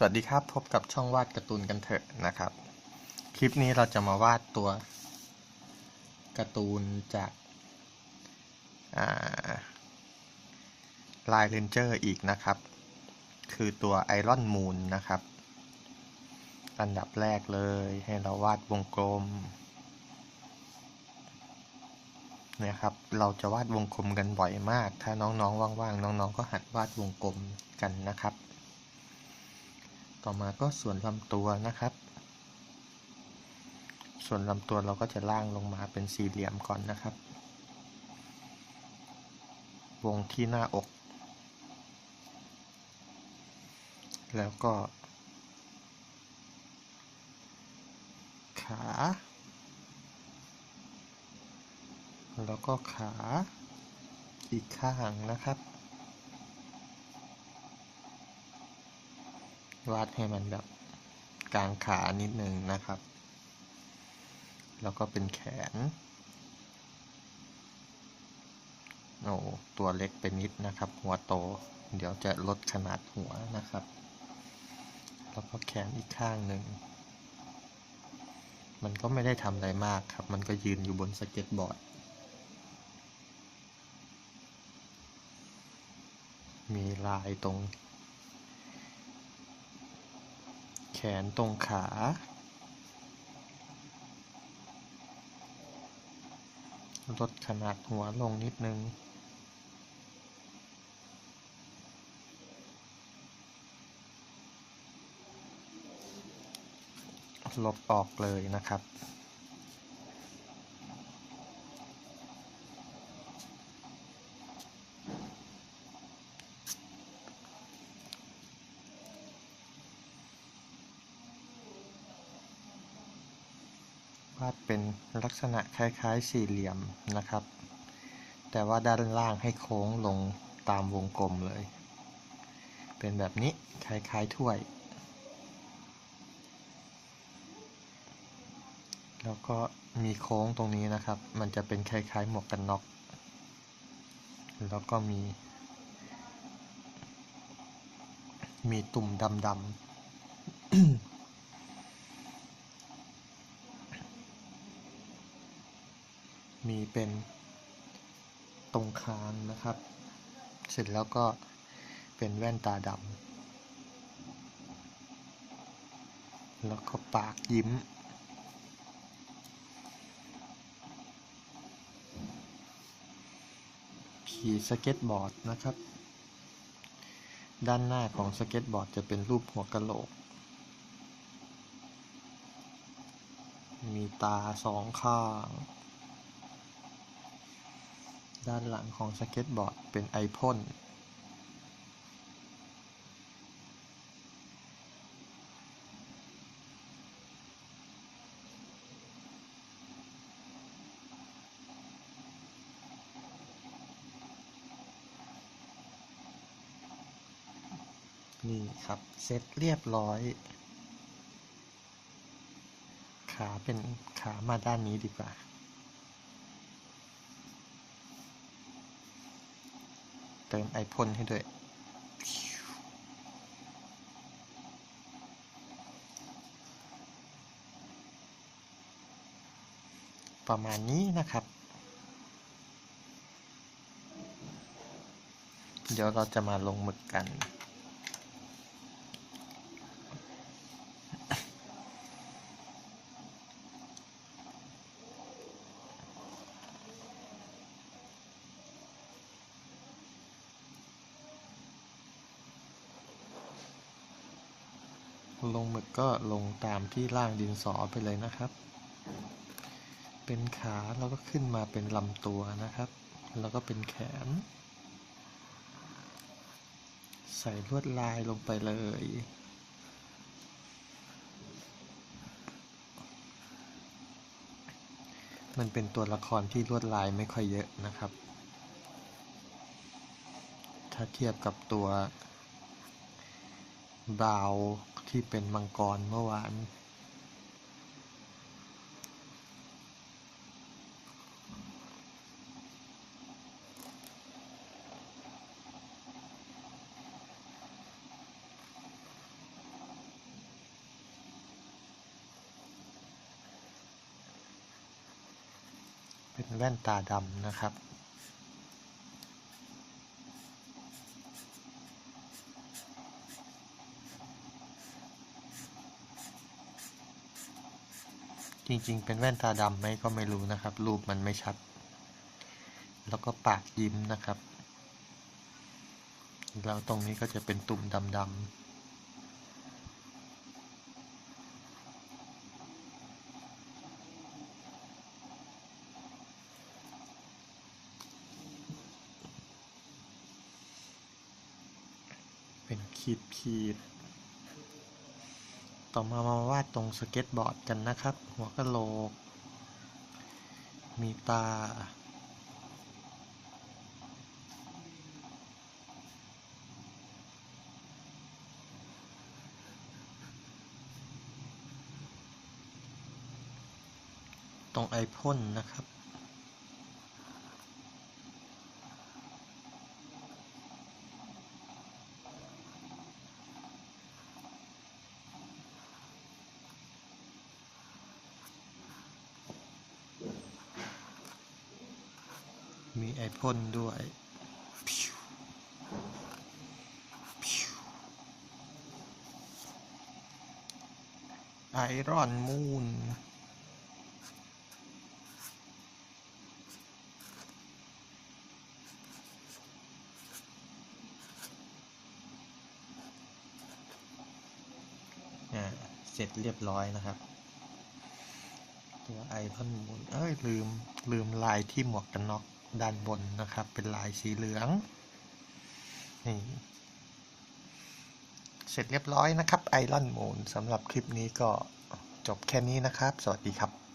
สวัสดีครับพบกับช่องวาดการ์ตูนกันเถอะนะครับ คลิปนี้เราจะมาวาดตัวการ์ตูนจากลายเรนเจอร์อีกนะครับ คือตัวไอรอนมูนนะครับ อันดับแรกเลยให้เราวาดวงกลมนี่ยครับ เราจะวาดวงกลมกันบ่อยมาก ถ้าน้องๆว่างๆ น้องๆ ก็หัดวาดวงกลมกันนะครับ ต่อมาก็ส่วนลำตัวนะครับ ส่วนลำตัวเราก็จะล่างลงมาเป็นสี่เหลี่ยมก่อนนะครับ วงที่หน้าอก แล้วก็ ขา แล้วก็ขาอีกข้างนะครับ วาดให้มันแบบกลางขานิดนึงนะครับ แล้วก็เป็นแขน โอ้ตัวเล็กไปนิดนะครับ หัวโต เดี๋ยวจะลดขนาดหัวนะครับ แล้วก็แขนอีกข้างหนึ่ง มันก็ไม่ได้ทำอะไรมากครับ มันก็ยืนอยู่บนสเก็ตบอร์ด มีลายตรง แขนตรงขา ลดขนาดหัวลงนิดนึง ลบออกเลยนะครับ วาดเป็นลักษณะคล้ายๆสี่เหลี่ยมนะครับ แต่ว่าด้านล่างให้โค้งลงตามวงกลมเลย เป็นแบบนี้คล้ายๆถ้วย แล้วก็มีโค้งตรงนี้นะครับ มันจะเป็นคล้ายๆหมวกกันน็อก แล้วก็มี มีตุ่มดำๆ มีเป็นตรงคางนะครับ เสร็จแล้วก็เป็นแว่นตาดำแล้วก็ปากยิ้ม ขี่สเก็ตบอร์ดนะครับ ด้านหน้าของสเก็ตบอร์ดจะเป็นรูปหัวกะโหลก มีตาสองข้าง ด้านหลังของสเก็ตบอร์ดเป็นไอพ่นนี่ครับเสร็จเรียบร้อย ขาเป็นขามาด้านนี้ดีกว่า เติมไอพ่นให้ด้วย ประมาณนี้นะครับ เดี๋ยวเราจะมาลงหมึกกัน ลงหมึกก็ลงตามที่ล่างดินสอไปเลยนะครับ เป็นขาแล้วก็ขึ้นมาเป็นลำตัวนะครับ แล้วก็เป็นแขน ใส่ลวดลายลงไปเลยมันเป็นตัวละครที่ลวดลายไม่ค่อยเยอะนะครับ ถ้าเทียบกับตัวบาว ที่เป็นมังกรเมื่อวานเป็นแว่นตาดำนะครับ จริงๆ เป็นแว่นตาดำไหมก็ไม่รู้นะครับ รูปมันไม่ชัด แล้วก็ปากยิ้มนะครับแล้วตรงนี้ก็จะเป็นตุ่มดำๆเป็นขีดขีด ต่อมามาวาดตรงสเก็ตบอร์ดกันนะครับ หัวกะโหลก มีตา ตรงไอพ่นนะครับ มีไอพ่นด้วยพิวพิวไอรอนมูนอ่าเสร็จเรียบร้อยนะครับ ตัวไอพอนมูนเอ้ยลืมลืมลายที่หมวกกันน็อก ด้านบนนะครับ เป็นลายสีเหลืองนี่เสร็จเรียบร้อยนะครับไอรอนมูนสำหรับคลิปนี้ก็จบแค่นี้นะครับ สวัสดีครับ